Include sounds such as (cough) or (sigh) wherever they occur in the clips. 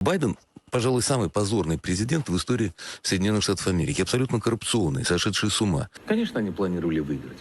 Байден, пожалуй, самый позорный президент в истории Соединенных Штатов Америки. Абсолютно коррупционный, сошедший с ума. Конечно, они планировали выиграть.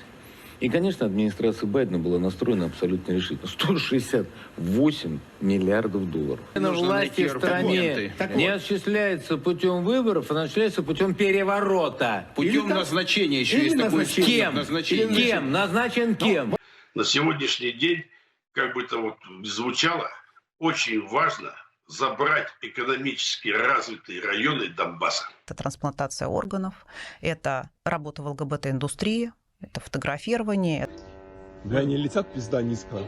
И, конечно, администрация Байдена была настроена абсолютно решительно. 168 миллиардов долларов. На власти в стране аргументы. не осуществляется путем выборов, а осуществляется путем переворота. Путем Или так? назначения еще Или есть такой назначен- способ Кем? назначения. Кем? Назначен кем? на сегодняшний день, как бы это вот звучало, очень важно забрать экономически развитые районы Донбасса. Это трансплантация органов, это работа в ЛГБТ-индустрии, это фотографирование, Бля, они летят пизда низко.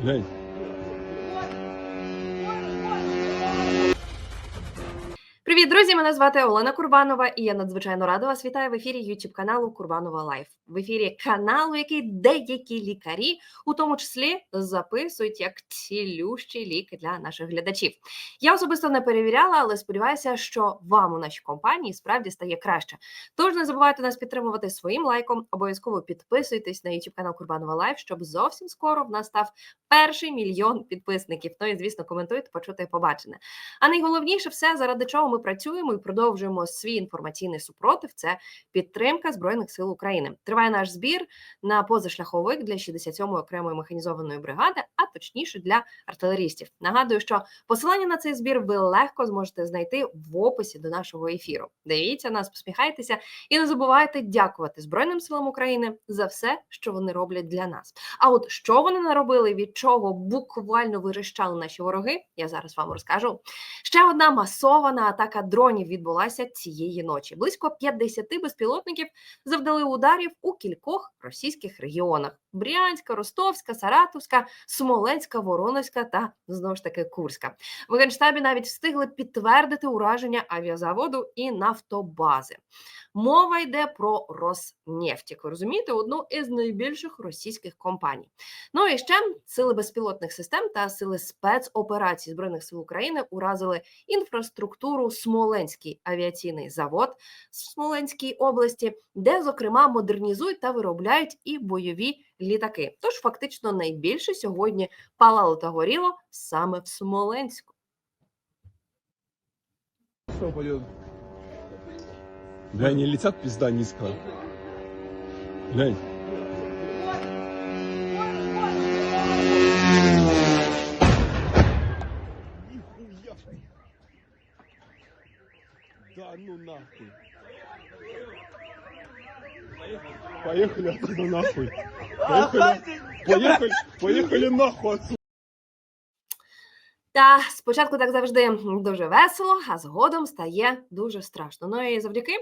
Глянь. Привіт, друзі! Мене звати Олена Курбанова, і я надзвичайно рада вас вітаю в ефірі YouTube каналу Курбанова Лайф. В ефірі каналу, який деякі лікарі, у тому числі, записують як цілющі ліки для наших глядачів. Я особисто не перевіряла, але сподіваюся, що вам у нашій компанії справді стає краще. Тож не забувайте нас підтримувати своїм лайком. Обов'язково підписуйтесь на YouTube канал Курбанова Лайф, щоб зовсім скоро в нас став перший мільйон підписників. Ну і звісно, коментуйте, почути побачене. А найголовніше все, заради чого ми працюємо і продовжуємо свій інформаційний супротив. Це підтримка збройних сил України. Триває наш збір на позашляховик для 67-ї окремої механізованої бригади, а точніше для артилерістів. Нагадую, що посилання на цей збір ви легко зможете знайти в описі до нашого ефіру. Дивіться нас, посміхайтеся і не забувайте дякувати Збройним силам України за все, що вони роблять для нас. А от що вони наробили, від чого буквально вирощали наші вороги, я зараз вам розкажу. Ще одна масована атака дронів відбулася цієї ночі. Близько 50 безпілотників завдали ударів у кількох російських регіонах: Брянська, Ростовська, Саратовська, Смоленська, Воронезька та знову ж таки Курська. В генштабі навіть встигли підтвердити ураження авіазаводу і нафтобази. Мова йде про Роснефть, ви розумієте, одну із найбільших російських компаній. Ну і ще сили безпілотних систем та сили спецоперацій збройних сил України уразили інфраструктуру Смоленський авіаційний завод в Смоленській області, де зокрема модернізують та виробляють і бойові літаки. Тож фактично найбільше сьогодні палало та горіло саме в Смоленську. Что пойдет? Бля, они летят пизда. Глянь. Ну нахуй. Поехали отсюда нахуй. Поехали, поехали, нахуй отсюда. Та спочатку так завжди дуже весело, а згодом стає дуже страшно. Ну і завдяки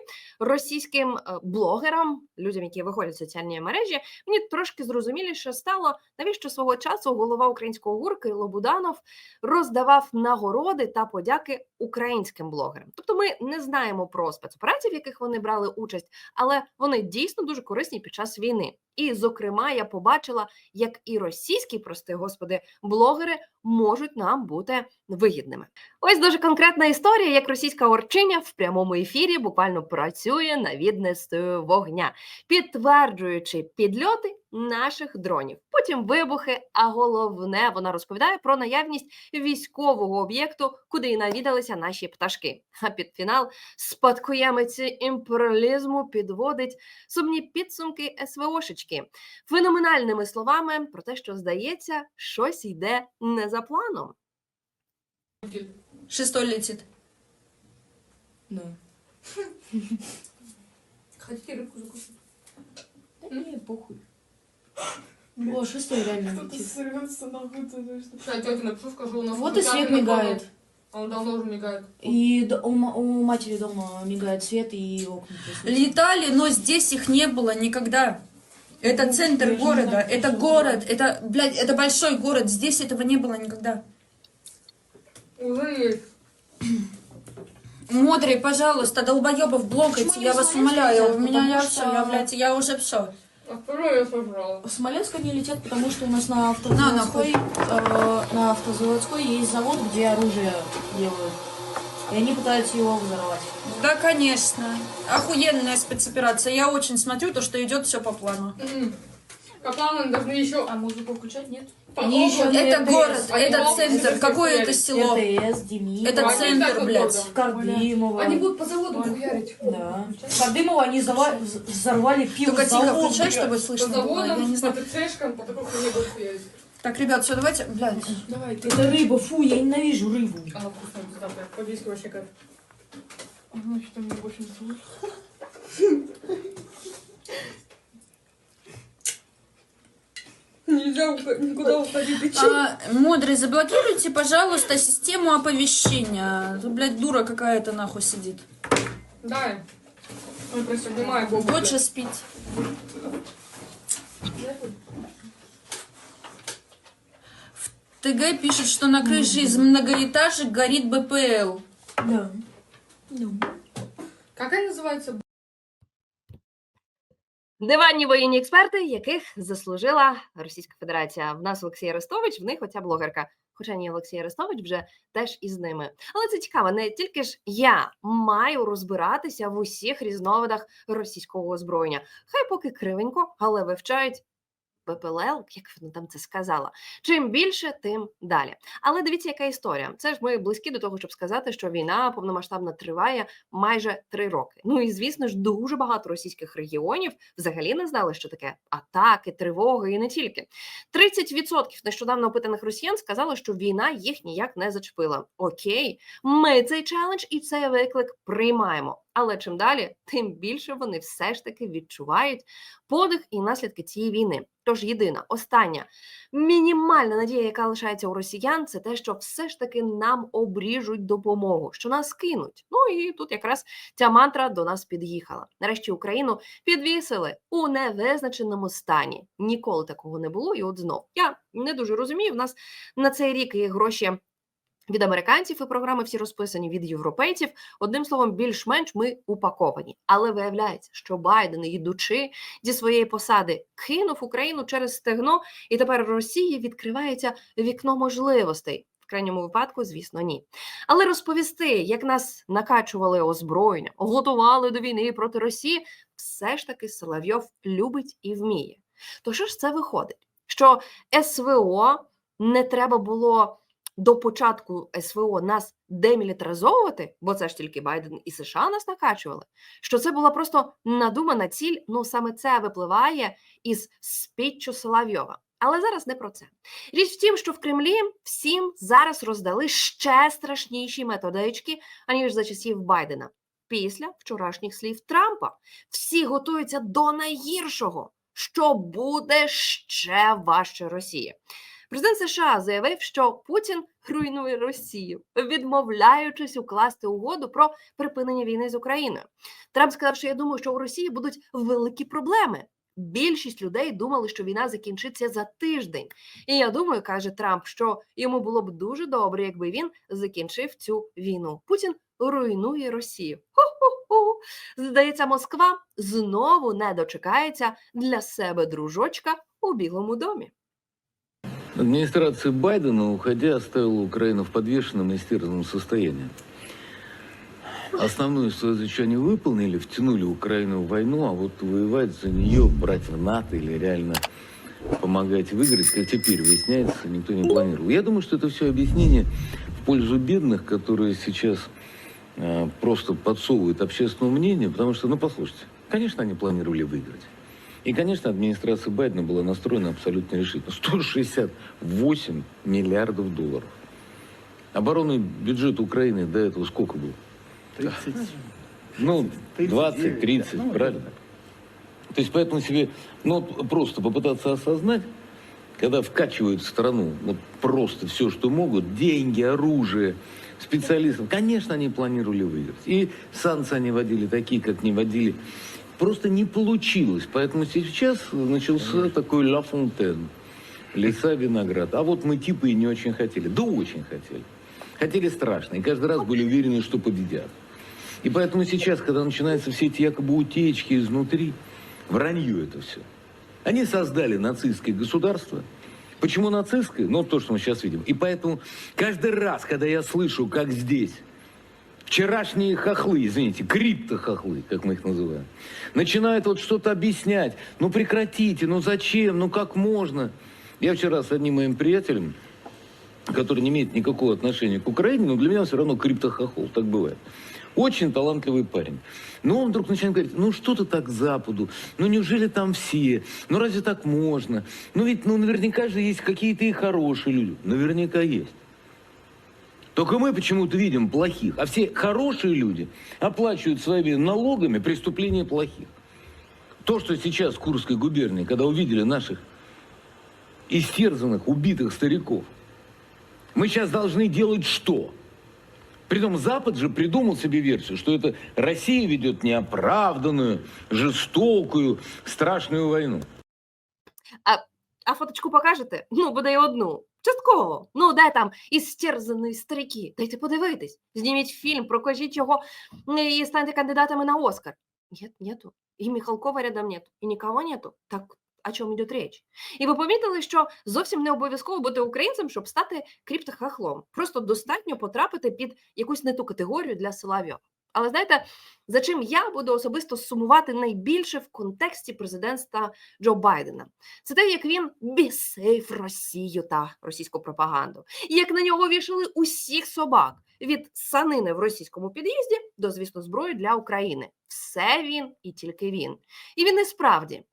російським е, блогерам, людям, які виходять в соціальні мережі, мені трошки зрозуміліше стало, навіщо свого часу голова українського гур Кирило Буданов роздавав нагороди та подяки українським блогерам. Тобто, ми не знаємо про спецоперації, в яких вони брали участь, але вони дійсно дуже корисні під час війни. І, зокрема, я побачила, як і російські, прости господи, блогери можуть нам бути вигідними. Ось дуже конкретна історія, як російська орчиня в прямому ефірі буквально працює на віднестю вогня, підтверджуючи підльоти наших дронів. Потім вибухи. А головне, вона розповідає про наявність військового об'єкту, куди і навідалися наші пташки. А під фінал спадкоємець імперіалізму підводить сумні підсумки СВОшечки феноменальними словами про те, що здається, щось йде не за планом. Шестой летит. Ну. (laughs) Хотите рыбку закушать? Не, похуй. О, шестой реально Кто-то летит. нахуй, ты что? Да, тетя напишу, скажу, у нас Вот и свет камера мигает. Он давно уже мигает. И д- у, ма- у матери дома мигает свет и окна. просто. Летали, но здесь их не было никогда. Это центр Я же не города, это город, это, блядь, это большой город, здесь этого не было никогда. Есть. Мудрый, пожалуйста, долбоебов блокайте, я вас умоляю, летят? у меня я что- все, я, блядь, я уже все. А второй я сожрала. В Смоленск они летят, потому что у нас на На, нахуй. автозаводской, э, на автозаводской есть завод, где оружие делают. И они пытаются его взорвать. Да, конечно. Охуенная спецоперация. Я очень смотрю то, что идет все по плану. М. Капланы должны еще... А музыку включать нет? Они еще Это город, это центр, какое это село? РТС, Демид, Это центр, блядь. Кардымова. Они будут по заводу хуярить. Да. Кардымова они взорвали пиво Только тихо включай, блядь. чтобы По слышно было. Я заводам, не по. ТЦшкам, по такой хуйне будут хуярить. Так, ребят, все, давайте, блядь. Давай, ты. Это рыба, фу, я ненавижу рыбу. Она вкусная, пиздатая. По-виски вообще кайф. Ага, что-то мне больше не слышно. Нельзя никуда уходить. А, мудрый, заблокируйте, пожалуйста, систему оповещения. Тут, блядь, дура какая-то нахуй сидит. Дай. Ой, просто обнимаю Богу. Лучше спить. В ТГ пишет, что на крыше из многоэтажек горит БПЛ. Да. Как они называются? Диванні воєнні експерти, яких заслужила Російська Федерація. В нас Олексій Арестович, в них оця блогерка. Хоча ні, Олексій Арестович вже теж із ними. Але це цікаво, не тільки ж я маю розбиратися в усіх різновидах російського озброєння. Хай поки кривенько, але вивчають ППЛ, як вона там це сказала. Чим більше, тим далі. Але дивіться, яка історія. Це ж ми близькі до того, щоб сказати, що війна повномасштабна триває майже три роки. Ну і звісно ж, дуже багато російських регіонів взагалі не знали, що таке атаки, тривоги і не тільки. 30% нещодавно опитаних росіян сказали, що війна їх ніяк не зачепила. Окей, ми цей челендж і цей виклик приймаємо. Але чим далі, тим більше вони все ж таки відчувають подих і наслідки цієї війни. Тож єдина, остання мінімальна надія, яка лишається у росіян, це те, що все ж таки нам обріжуть допомогу, що нас кинуть. Ну і тут якраз ця мантра до нас під'їхала. Нарешті Україну підвісили у невизначеному стані. Ніколи такого не було. І от знов я не дуже розумію. В нас на цей рік є гроші. Від американців і програми всі розписані від європейців. Одним словом, більш-менш ми упаковані. Але виявляється, що Байден, йдучи зі своєї посади, кинув Україну через стегно, і тепер Росії відкривається вікно можливостей. В крайньому випадку, звісно, ні. Але розповісти, як нас накачували озброєння, готували до війни проти Росії, все ж таки Соловйов любить і вміє. То що ж це виходить? Що СВО не треба було до початку СВО нас демілітаризовувати, бо це ж тільки Байден і США нас накачували. Що це була просто надумана ціль? Ну саме це випливає із спіччю Соловйова. Але зараз не про це. Річ в тім, що в Кремлі всім зараз роздали ще страшніші методички, аніж за часів Байдена. Після вчорашніх слів Трампа всі готуються до найгіршого, що буде ще важче Росії. Президент США заявив, що Путін руйнує Росію, відмовляючись укласти угоду про припинення війни з Україною. Трамп сказав, що я думаю, що у Росії будуть великі проблеми. Більшість людей думали, що війна закінчиться за тиждень. І я думаю, каже Трамп, що йому було б дуже добре, якби він закінчив цю війну. Путін руйнує Росію. Здається, Москва знову не дочекається для себе дружочка у Білому домі. Администрация Байдена, уходя, оставила Украину в подвешенном и истерзанном состоянии. Основную свою задачу они выполнили, втянули Украину в войну, а вот воевать за нее, брать в НАТО или реально помогать выиграть, как теперь выясняется, никто не планировал. Я думаю, что это все объяснение в пользу бедных, которые сейчас э, просто подсовывают общественному мнению, потому что, ну, послушайте, конечно, они планировали выиграть. И, конечно, администрация Байдена была настроена абсолютно решительно. 168 миллиардов долларов. Оборонный бюджет Украины до этого сколько был? 30. Ну, 20-30, правильно? То есть поэтому себе, ну, просто попытаться осознать, когда вкачивают в страну вот просто все, что могут, деньги, оружие, специалистов, конечно, они планировали выиграть. И санкции они вводили такие, как не вводили. Просто не получилось. Поэтому сейчас начался такой Ла Фонтен. Леса виноград. А вот мы типа и не очень хотели. Да очень хотели. Хотели страшно. И каждый раз были уверены, что победят. И поэтому сейчас, когда начинаются все эти якобы утечки изнутри, вранье это все. Они создали нацистское государство. Почему нацистское? Ну, то, что мы сейчас видим. И поэтому каждый раз, когда я слышу, как здесь вчерашние хохлы, извините, криптохохлы, как мы их называем, начинают вот что-то объяснять. Ну прекратите, ну зачем, ну как можно? Я вчера с одним моим приятелем, который не имеет никакого отношения к Украине, но для меня все равно криптохохол, так бывает. Очень талантливый парень. Но он вдруг начинает говорить, ну что ты так к Западу? Ну неужели там все? Ну разве так можно? Ну ведь ну, наверняка же есть какие-то и хорошие люди. Наверняка есть. Только мы почему-то видим плохих, а все хорошие люди оплачивают своими налогами преступления плохих. То, что сейчас в Курской губернии, когда увидели наших истерзанных, убитых стариков, мы сейчас должны делать что? Притом Запад же придумал себе версию, что это Россия ведет неоправданную, жестокую, страшную войну. А фоточку покажете? Ну, бодай одну. Частково. Ну, де там істерзані старики? Дайте подивитись. Зніміть фільм, прокажіть його і станьте кандидатами на Оскар. Нет, нету. І Михалкова рядом нету, і нікого нету. Так о чому йде річ? І ви помітили, що зовсім не обов'язково бути українцем, щоб стати криптохахлом. Просто достатньо потрапити під якусь не ту категорію для Соловйова. Але знаєте, за чим я буду особисто сумувати найбільше в контексті президентства Джо Байдена? Це те, як він бісив Росію та російську пропаганду, і як на нього вішали усіх собак від санини в російському під'їзді до, звісно, зброї для України. Все він і тільки він. І він і справді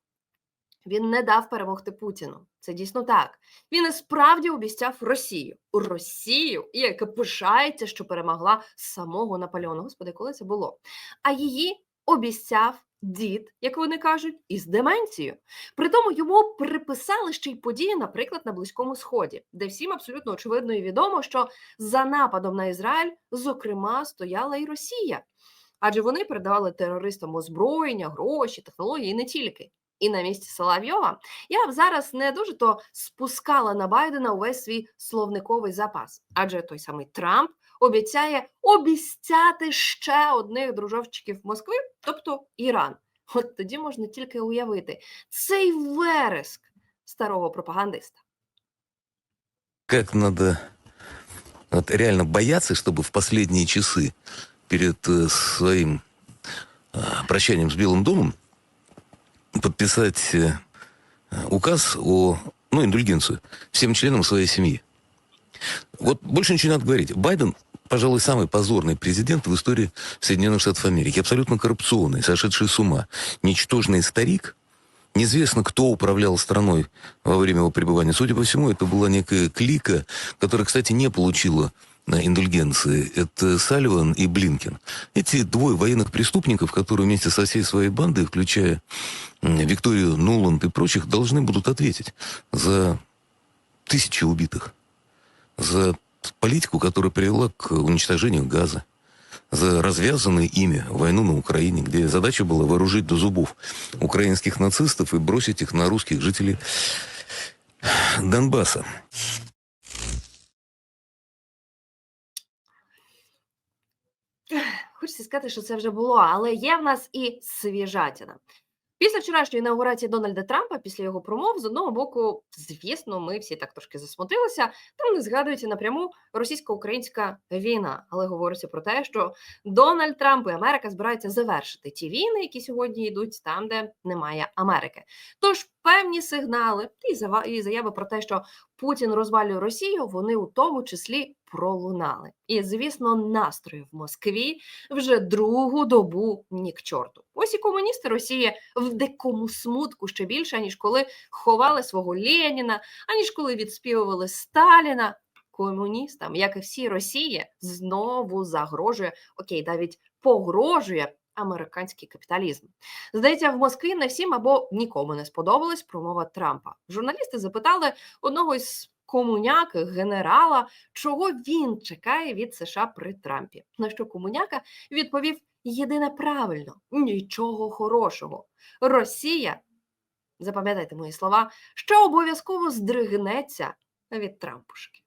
він не дав перемогти Путіну. Це дійсно так. Він і справді обіцяв Росію. Росію, яка пишається, що перемогла самого Наполеона. Господи, коли це було? А її обіцяв дід, як вони кажуть, із деменцією. Притому йому приписали ще й події, наприклад, на Близькому Сході, де всім абсолютно очевидно і відомо, що за нападом на Ізраїль, зокрема, стояла і Росія. Адже вони передавали терористам озброєння, гроші, технології і не тільки І на місці Соловйова я б зараз не дуже то спускала на Байдена увесь свій словниковий запас, адже той самий Трамп обіцяє обіцяти ще одних дружовчиків Москви, тобто Іран. От тоді можна тільки уявити цей вереск старого пропагандиста. Как надо вот, реально бояться, чтобы в последние часы перед э, своим э, прощанием с Белым домом подписать э, указ о, ну, индульгенцию всем членам своей семьи. Вот больше ничего не надо говорить. Байден, пожалуй, самый позорный президент в истории Соединенных Штатов Америки. Абсолютно коррупционный, сошедший с ума. Ничтожный старик. Неизвестно, кто управлял страной во время его пребывания. Судя по всему, это была некая клика, которая, кстати, не получила э, индульгенции. Это Салливан и Блинкен. Эти двое военных преступников, которые вместе со всей своей бандой, включая Викторию Нуланд и прочих, должны будут ответить за тысячи убитых, за политику, которая привела к уничтожению газа, за развязанную ими войну на Украине, где задача была вооружить до зубов украинских нацистов и бросить их на русских жителей Донбасса. Хочеться сказати, що це вже було, але є в нас і свіжатіна. Після вчорашньої інаугурації Дональда Трампа, після його промов, з одного боку, звісно, ми всі так трошки засмутилися. Там не згадується напряму російсько-українська війна, але говориться про те, що Дональд Трамп і Америка збираються завершити ті війни, які сьогодні йдуть там, де немає Америки. Тож певні сигнали і заяви про те, що Путін розвалює Росію, вони у тому числі пролунали. І звісно, настрої в Москві вже другу добу ні к чорту. Ось і комуністи Росії в дикому смутку ще більше, ніж коли ховали свого Леніна, аніж коли відспівували Сталіна. Комуністам, як і всій Росії, знову загрожує окей, навіть погрожує американський капіталізм. Здається, в Москві не всім або нікому не сподобалась промова Трампа. Журналісти запитали одного із комуняк, генерала, чого він чекає від США при Трампі. На що комуняка відповів єдине правильно нічого хорошого. Росія, запам'ятайте мої слова, що обов'язково здригнеться від Трампушки.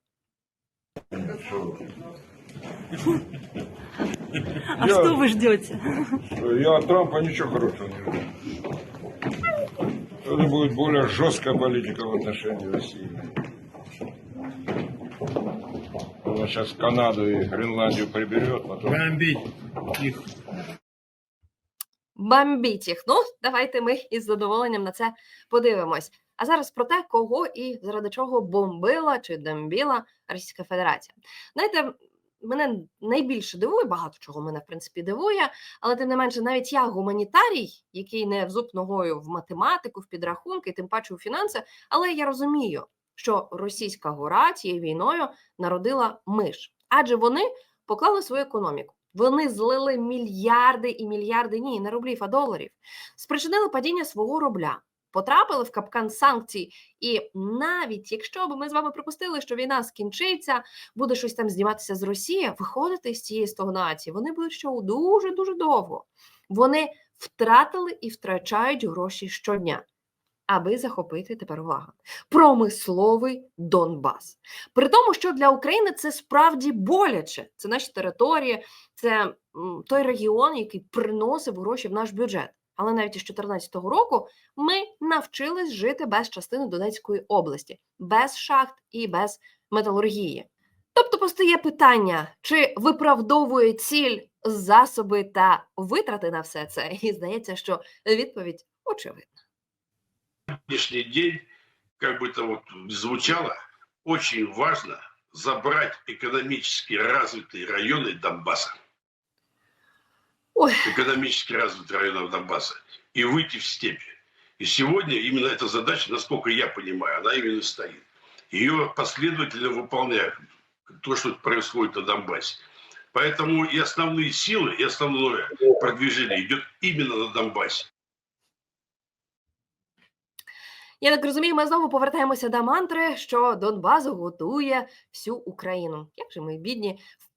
А что вы ждете? Я от Трампа ничего хорошего не жду. Это будет более жесткая политика в отношении России. Он сейчас Канаду и Гренландию приберет, потом... Бомбить их. Бомбіть їх. Ну, давайте ми із задоволенням на це подивимось. А зараз про те, кого і заради чого бомбила чи дембіла Російська Федерація. Знаєте, мене найбільше дивує, багато чого мене в принципі дивує, але тим не менше, навіть я гуманітарій, який не взуп ногою в математику, в підрахунки, тим паче у фінанси, але я розумію, що російська гора цією війною народила миш, адже вони поклали свою економіку. Вони злили мільярди і мільярди ні, не рублів, а доларів, спричинили падіння свого рубля, потрапили в капкан санкцій. І навіть якщо б ми з вами припустили, що війна скінчиться, буде щось там зніматися з Росії, виходити з цієї стогнації, вони будуть ще дуже дуже довго. Вони втратили і втрачають гроші щодня. Аби захопити тепер увага промисловий Донбас. При тому, що для України це справді боляче. Це наші території, це той регіон, який приносив гроші в наш бюджет Але навіть із 2014 року ми навчились жити без частини Донецької області, без шахт і без металургії. Тобто постає питання, чи виправдовує ціль засоби та витрати на все це? І здається, що відповідь очевидна. сегодняшний день, как бы это вот ни звучало, очень важно забрать экономически развитые районы Донбасса. Ой. Экономически развитые районы Донбасса. И выйти в степи. И сегодня именно эта задача, насколько я понимаю, она именно стоит. Ее последовательно выполняют. То, что происходит на Донбассе. Поэтому и основные силы, и основное продвижение идет именно на Донбассе. Я так розумію, ми знову повертаємося до мантри, що Донбас готує всю Україну. Як же ми бідні впрогали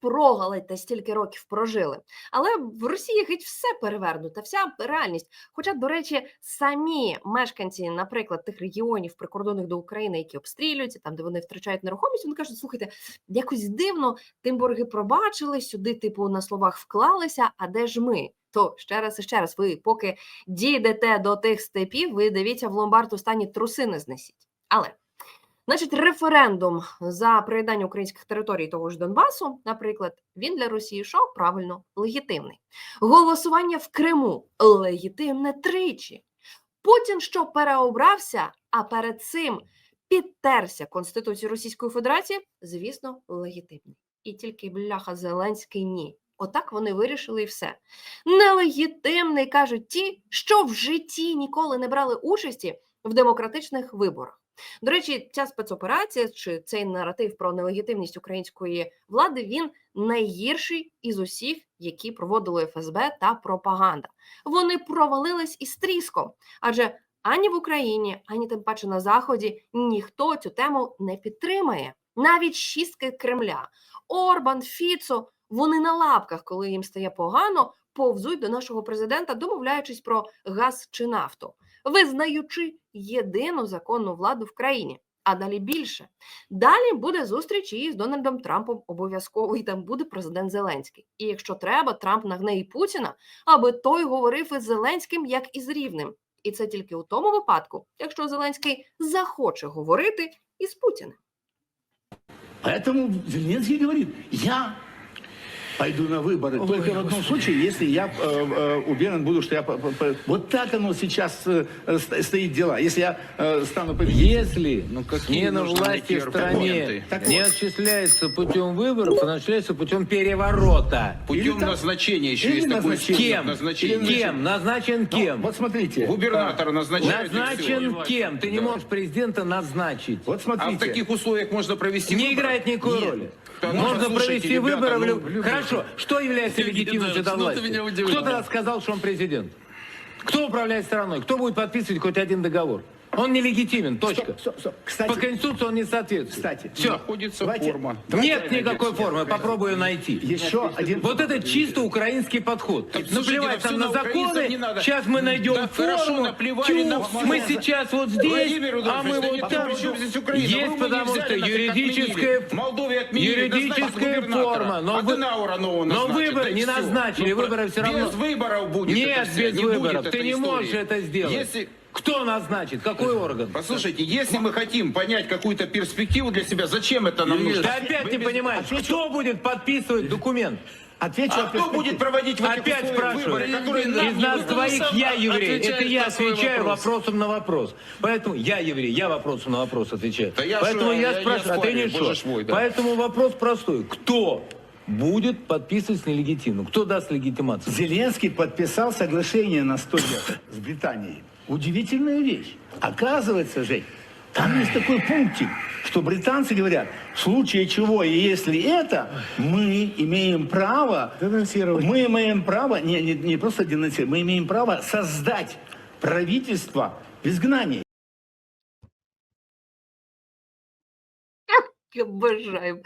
та стільки років прожили. Але в Росії геть все перевернуто, вся реальність. Хоча, до речі, самі мешканці, наприклад, тих регіонів прикордонних до України, які обстрілюються, там де вони втрачають нерухомість, вони кажуть, слухайте, якось дивно, тим борги пробачили, сюди, типу, на словах вклалися. А де ж ми? То ще раз і ще раз, ви поки дійдете до тих степів, ви дивіться в ломбард у труси не знесіть. Але значить, референдум за приєднання українських територій того ж Донбасу, наприклад, він для Росії що правильно легітимний. Голосування в Криму легітимне тричі. Путін що переобрався, а перед цим підтерся Конституцію Російської Федерації, звісно, легітимний. І тільки бляха Зеленський ні. Отак вони вирішили і все. Нелегітимний кажуть ті, що в житті ніколи не брали участі в демократичних виборах. До речі, ця спецоперація чи цей наратив про нелегітимність української влади він найгірший із усіх, які проводили ФСБ та пропаганда. Вони провалились із тріском, адже ані в Україні, ані тим паче на Заході ніхто цю тему не підтримає. Навіть шістки Кремля, Орбан, Фіцо, вони на лапках, коли їм стає погано, повзуть до нашого президента, домовляючись про газ чи нафту, визнаючи єдину законну владу в країні. А далі більше. Далі буде зустріч із Дональдом Трампом обов'язково, і там буде президент Зеленський. І якщо треба, Трамп нагне і Путіна, аби той говорив із Зеленським як із рівним. І це тільки у тому випадку, якщо Зеленський захоче говорити із Путіним. Поэтому Зеленский говорит, я пойду на выборы только в одном случае, если я э, э, уверен буду, что я... по- по- по- Вот так оно сейчас э, ст- стоит дела. Если я э, стану победителем... Если Ну, смена власти в стране Так не вот. осуществляется путем выборов, она осуществляется путем переворота. Путем так- назначения еще или есть такой назначения. Кем? назначение. Кем? Назначен Ну, кем? вот смотрите. Губернатора назначают. Назначен кем? Ты не Да. можешь президента назначить. Вот А смотрите. в таких условиях можно провести Не выборы? играет никакой Нет. роли. Ну, Можно слушайте, провести ребята, выборы. в ну, люб- люди- Хорошо. Что является легитимностью ну, ты власти? Кто тогда сказал, что он президент? Кто управляет страной? Кто будет подписывать хоть один договор? Он нелегитимен. Точка. Стоп, стоп, стоп. Кстати, По Конституции он не соответствует. Кстати, Все. Находится Давайте- форма. Нет никакой формы. Попробую найти. еще один... Вот это чисто украинский подход. Так, слушайте, Наплевать да там всё на на украинцев законы. не надо. Сейчас мы найдем Да хорошо, форму. наплевали Тю, на мы сейчас вот здесь, Владимир а Рудольфович, мы да вот нет, там. при чем здесь Украина? Есть, Румынию потому взяли, что юридическая, отменили. Молдове отменили, назначили юридическая губернатора. форма. Но, вы- нового но назначат, и не всё. назначили, Ну, выборы все равно. Без выборов будет Нет, это всё, без не выборов. Ты этой не истории. можешь это сделать. Если Кто назначит? Какой орган? Послушайте, если мы хотим понять какую-то перспективу для себя, зачем это нам нужно? Ты опять не понимаешь, кто будет подписывать документ? Отвечу А кто будет проводить в Опять спрашиваю. выборы, которые Из нас двоих я еврей. Это я отвечаю вопрос. вопросом на вопрос. Поэтому я еврей, я вопросом на вопрос отвечаю. Да я Поэтому я, я- я спрашиваю, а ты не мой, да. Поэтому вопрос простой. Кто будет подписывать нелегитимно? Кто даст легитимацию? Зеленский подписал соглашение на 100 лет с Британией. Удивительная вещь. Оказывается, Жень, там есть такой пунктик, что британцы говорят, в случае чего и если это, мы имеем право, мы имеем право, не, не, не просто денонсировать, мы имеем право создать правительство в изгнании. Бажаю.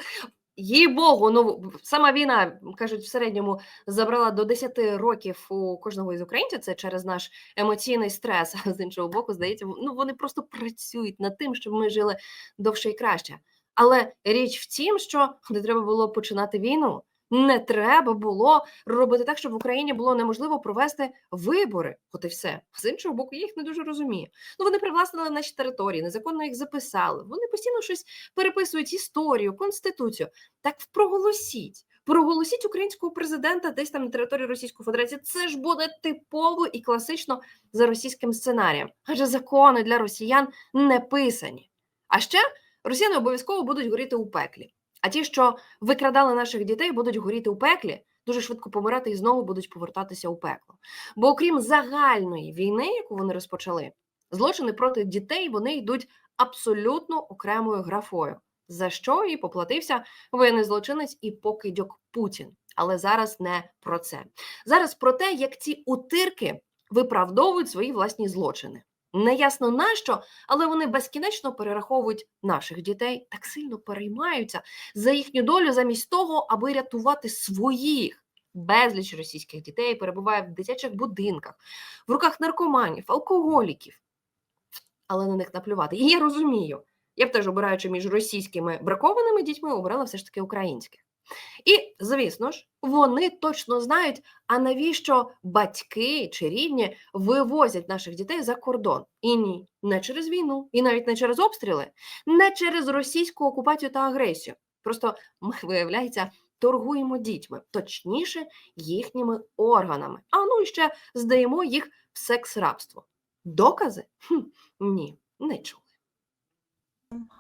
Їй Богу, ну сама війна, кажуть, в середньому забрала до 10 років у кожного із українців. Це через наш емоційний стрес. (laughs) А з іншого боку, здається, ну вони просто працюють над тим, щоб ми жили довше і краще. Але річ в тім, що не треба було починати війну. Не треба було робити так, щоб в Україні було неможливо провести вибори. От і все. З іншого боку, я їх не дуже розумію. Ну вони привласнили наші території, незаконно їх записали. Вони постійно щось переписують історію, конституцію. Так проголосіть. Проголосіть українського президента десь там на території Російської Федерації. Це ж буде типово і класично за російським сценарієм. Адже закони для росіян не писані. А ще росіяни обов'язково будуть горіти у пеклі. А ті, що викрадали наших дітей, будуть горіти у пеклі, дуже швидко помирати і знову будуть повертатися у пекло. Бо окрім загальної війни, яку вони розпочали, злочини проти дітей вони йдуть абсолютно окремою графою. За що і поплатився воєнний злочинець і покидьок Путін. Але зараз не про це. Зараз про те, як ці утирки виправдовують свої власні злочини. Неясно нащо, але вони безкінечно перераховують наших дітей, так сильно переймаються за їхню долю, замість того, аби рятувати своїх. Безліч російських дітей перебуває в дитячих будинках, в руках наркоманів, алкоголіків. Але на них наплювати. І я розумію. Я б теж обираючи між російськими бракованими дітьми, обрала все ж таки українських. І, звісно ж, вони точно знають, а навіщо батьки чи рідні вивозять наших дітей за кордон. І ні, не через війну, і навіть не через обстріли, не через російську окупацію та агресію. Просто ми, (laughs) виявляється, торгуємо дітьми, точніше, їхніми органами. А ну і ще здаємо їх в секс-рабство. Докази? Хм, ні, не чули.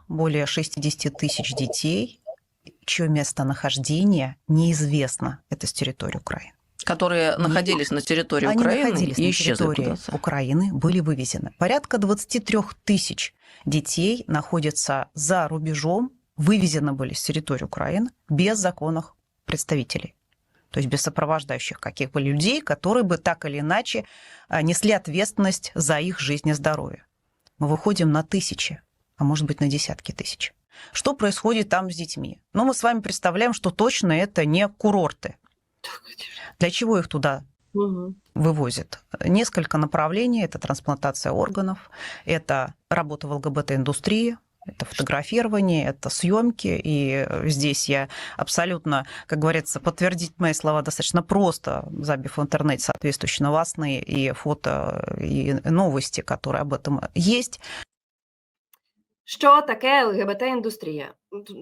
Более 60 тысяч детей, чье местонахождение неизвестно. Это с территории Украины. Которые находились на территории Они Украины находились и на территории. Украины, были вывезены. Порядка 23 тысяч детей находятся за рубежом, вывезены были с территории Украины без законных представителей. То есть без сопровождающих каких бы людей, которые бы так или иначе а, несли ответственность за их жизнь и здоровье. Мы выходим на тысячи, а может быть на десятки тысяч. Что происходит там с детьми? Ну, мы с вами представляем, что точно это не курорты. Для чего их туда Угу. вывозят. Несколько направлений. Это трансплантация органов, это работа в ЛГБТ-индустрии, это фотографирование, это съемки. И здесь я абсолютно, как говорится, подтвердить мои слова достаточно просто, забив в интернете соответствующие новостные и фото, и новости, которые об этом есть. Що таке ЛГБТ-індустрія?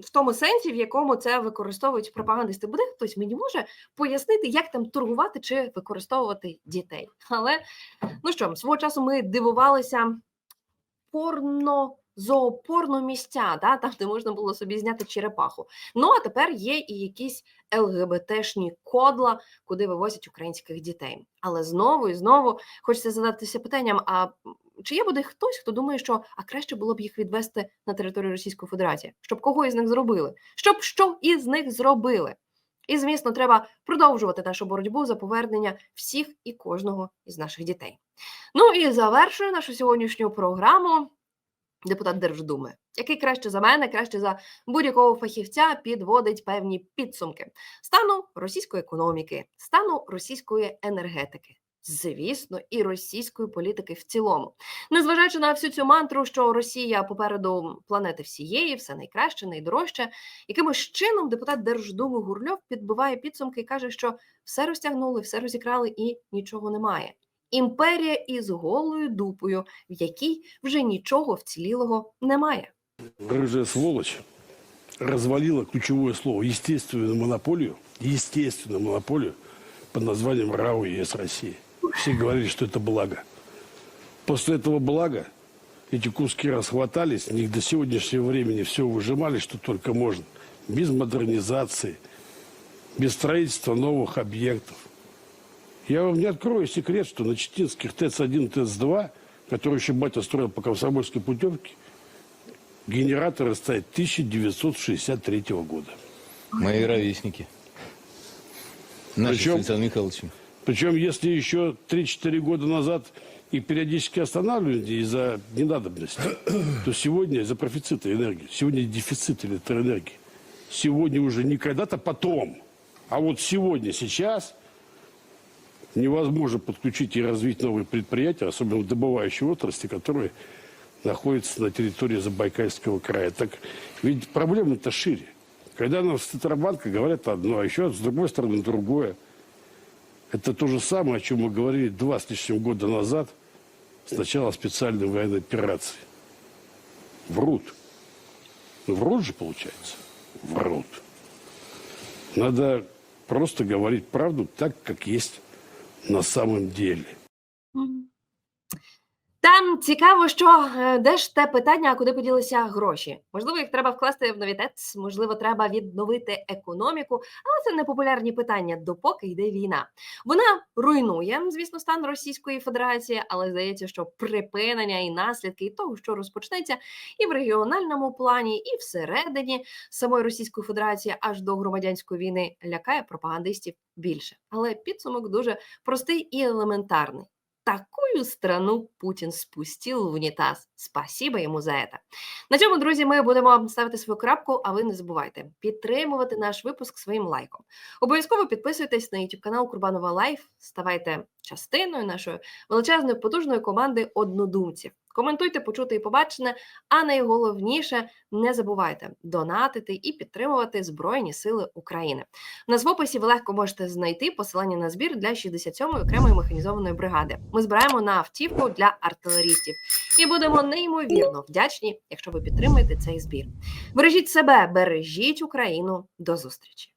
В тому сенсі, в якому це використовують пропагандисти. Буде хтось мені може пояснити, як там торгувати чи використовувати дітей. Але ну що, свого часу ми дивувалися порно. Зоопорно місця, да, там, де можна було собі зняти черепаху. Ну а тепер є і якісь ЛГБТшні кодла, куди вивозять українських дітей. Але знову і знову хочеться задатися питанням: а чи є буде хтось, хто думає, що а краще було б їх відвести на територію Російської Федерації, щоб кого із них зробили? Щоб що із них зробили? І, звісно, треба продовжувати нашу боротьбу за повернення всіх і кожного із наших дітей. Ну і завершую нашу сьогоднішню програму депутат Держдуми, який краще за мене, краще за будь-якого фахівця підводить певні підсумки стану російської економіки, стану російської енергетики. Звісно, і російської політики в цілому, незважаючи на всю цю мантру, що Росія попереду планети всієї, все найкраще, найдорожче, якимось чином депутат Держдуми Гурльов підбиває підсумки і каже, що все розтягнули, все розікрали і нічого немає. імперія із голою дупою, в якій вже нічого вцілілого немає. Рыжая сволочь развалила ключевое слово естественную монополию, естественную монополию под названием РАО ЕС России. Все говорили, что это благо. После этого блага эти куски расхватались, с них до сегодняшнего времени все выжимали, что только можно. Без модернизации, без строительства новых объектов. Я вам не открою секрет, что на Читинских ТЭЦ-1, ТЭЦ-2, которые еще батя строил по Комсомольской путевке, генераторы стоят 1963 года. Мои ровесники. Наши Причем- с Александром Михайловичем. Причем, если еще 3-4 года назад и периодически останавливали из-за ненадобности, то сегодня из-за профицита энергии, сегодня дефицит электроэнергии. Сегодня уже не когда-то потом, а вот сегодня, сейчас невозможно подключить и развить новые предприятия, особенно добывающей отрасли, которые находятся на территории Забайкальского края. Так ведь проблема-то шире. Когда нам с Центробанка говорят одно, а еще с другой стороны другое. Это то же самое, о чем мы говорили два с лишним года назад, с начала специальной военной операции. Врут. Ну, врут же, получается. Врут. Надо просто говорить правду так, как есть на самом деле. Там цікаво, що е, де ж те питання, куди поділися гроші. Можливо, їх треба вкласти в нові ТЕЦ, можливо, треба відновити економіку, але це непопулярні питання, допоки йде війна. Вона руйнує, звісно, стан Російської Федерації, але здається, що припинення і наслідки і того, що розпочнеться, і в регіональному плані, і всередині самої Російської Федерації, аж до громадянської війни, лякає пропагандистів більше. Але підсумок дуже простий і елементарний. Такую страну Путін спустил в унітаз. Спасибо йому за это. На цьому, друзі, ми будемо ставити свою крапку, а ви не забувайте підтримувати наш випуск своїм лайком. Обов'язково підписуйтесь на YouTube канал Курбанова Лайф, ставайте частиною нашої величезної потужної команди однодумців. Коментуйте, почути і побачене, а найголовніше не забувайте донатити і підтримувати Збройні Сили України. У нас в описі ви легко можете знайти посилання на збір для 67-ї окремої механізованої бригади. Ми збираємо на автівку для артилерістів і будемо неймовірно вдячні, якщо ви підтримаєте цей збір. Бережіть себе, бережіть Україну. До зустрічі!